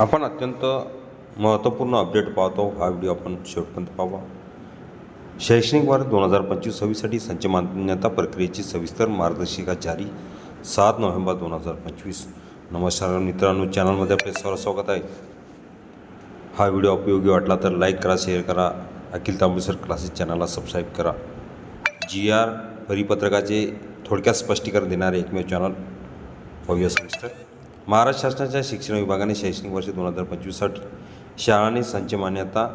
आपण अत्यंत महत्त्वपूर्ण अपडेट पाहतो. हा व्हिडिओ आपण शेवटपर्यंत पाहावा शैक्षणिक वर्ष दोन हजार पंचवीस सव्वीससाठी संच मान्यता प्रक्रियेची सविस्तर मार्गदर्शिका जारी. सात नोव्हेंबर दोन हजार पंचवीस. नमस्कार मित्रांनो चॅनलमध्ये आपले सर्व स्वागत आहे. हा व्हिडिओ उपयोगी वाटला तर लाईक करा शेअर करा. अखिल तांबेसर क्लासेस चॅनलला सबस्क्राईब करा. जी आर परिपत्रकाचे थोडक्यात स्पष्टीकरण देणारे एकमेव चॅनल पाहूया सविस्तर महाराष्ट्र शासनाच्या शिक्षण विभागाने शैक्षणिक वर्ष दोन हजार पंचवीससाठी शाळांनी संच मान्यता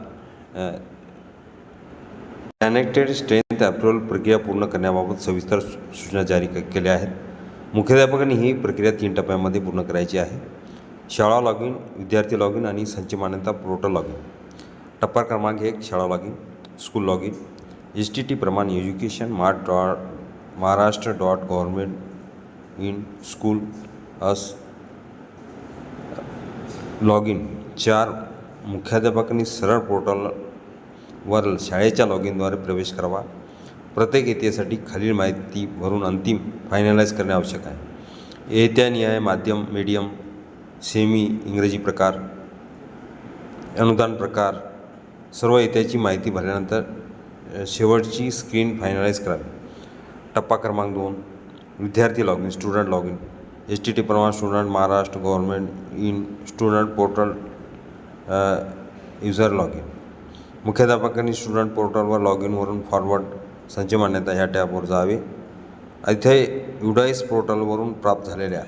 कनेक्टेड स्ट्रेंथ अप्रुव्हल प्रक्रिया पूर्ण करण्याबाबत सविस्तर सूचना जारी क- केल्या आहेत. मुख्याध्यापकांनी ही प्रक्रिया तीन टप्प्यामध्ये पूर्ण करायची आहे. शाळा लॉग इन विद्यार्थी लॉग इन आणि संच मान्यता पोर्टल लॉग इन टप्पा क्रमांक एक शाळा log in school log in S T T प्रमाण education mart dot Maharashtra dot government in school us log in. चार मुख्याध्यापकांनी सरळ पोर्टलवर शाळेच्या लॉग इनद्वारे प्रवेश करावा. प्रत्येक येतेसाठी खालील माहिती भरून अंतिम फायनलाइज करणे आवश्यक आहे. इयत्ता निहाय माध्यम मीडियम सेमी इंग्रजी प्रकार अनुदान प्रकार सर्व येत्याची माहिती भरल्यानंतर शेवटची स्क्रीन फायनलाइज करावी. टप्पा क्रमांक दोन विद्यार्थी log in student log in S T T प्रमाण student Maharashtra government in student portal user log in मुख्याध्यापकांनी स्टुडंट पोर्टलवर लॉग इनवरून फॉरवर्ड संच मान्यता ह्या टॅबवर जावे. इथे युडाईस पोर्टलवरून प्राप्त झालेल्या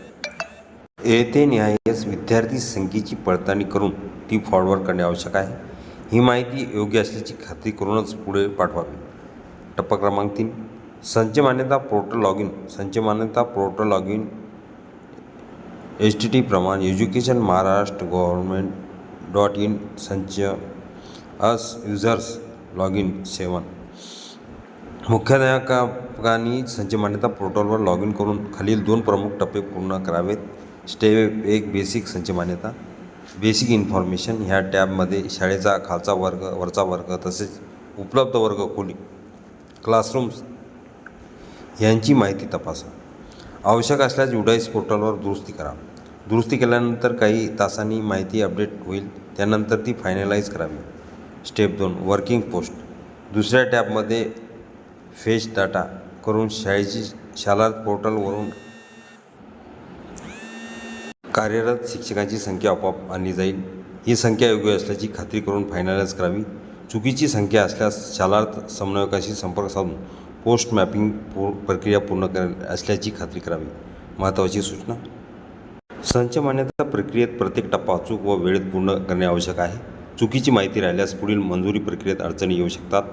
येथे निहायस विद्यार्थी संख्येची पडताळणी करून ती फॉरवर्ड करणे आवश्यक आहे. ही माहिती योग्य असल्याची खात्री करूनच पुढे पाठवावी. टप्पा क्रमांक तीन. संच मान्यता पोर्टल लॉग इन संच मान्यता portal log in H T T प्रमाण education Maharashtra government dot in संच अस युजर्स लॉग इन सेवन. मुख्याध्यापकांनी संच मान्यता पोर्टलवर लॉग इन करून खालील दोन प्रमुख टप्पे पूर्ण करावेत. स्टेप एक बेसिक संच मान्यता. बेसिक इन्फॉर्मेशन ह्या टॅबमध्ये शाळेचा खालचा वर्ग वरचा वर्ग तसेच उपलब्ध वर्ग खोली क्लासरूम्स यांची माहिती तपासा. आवश्यक असल्यास युडाईस पोर्टलवर दुरुस्ती करा. दुरुस्ती केल्यानंतर काही तासांनी माहिती अपडेट होईल त्यानंतर ती फायनलाइज करावी. स्टेप दोन वर्किंग पोस्ट दुसऱ्या टॅबमध्ये फेच डाटा करून शाळेची शाला पोर्टलवरून कार्यरत शिक्षकांची संख्या आपोआप आणली जाईल. ही संख्या योग्य असल्याची खात्री करून फायनलाइज करावी. चुकीची संख्या असल्यास शालार्थ समन्वयकाशी संपर्क साधून पोस्ट मॅपिंग पो प्रक्रिया पूर्ण कर असल्याची खात्री करावी. महत्त्वाची सूचना. संच मान्यता प्रक्रियेत प्रत्येक टप्पा अचूक व वेळेत पूर्ण करणे आवश्यक आहे. चुकीची माहिती राहिल्यास पुढील मंजुरी प्रक्रियेत अडचणी येऊ शकतात.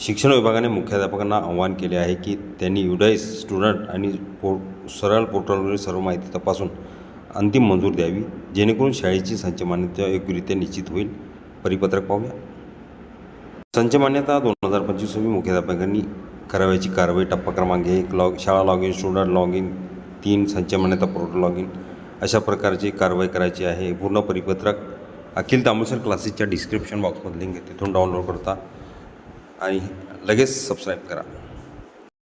शिक्षण विभागाने मुख्याध्यापकांना आवाहन केले आहे की त्यांनी युडाईस स्टुडंट आणि पो सरळ पोर्टलवरील सर्व माहिती तपासून अंतिम मंजूर द्यावी. जेणेकरून शाळेची संच मान्यता योग्यरित्या निश्चित होईल. परिपत्रक पाहूया. संच मान्यता दोन हजार पंचवीसवी मुख्याध्यापकांनी करावयाची कारवाई टप्पा क्रमांक एक लॉग शाळा log in student log in तीन संच मान्यता पोर्टल लॉग इन अशा प्रकारची कारवाई करायची आहे. पूर्ण परिपत्रक अखिल तांबुसर क्लासेसच्या डिस्क्रिप्शन बॉक्समध्ये लिंक आहे तिथून डाउनलोड करता आणि लगेच सबस्क्राईब करा.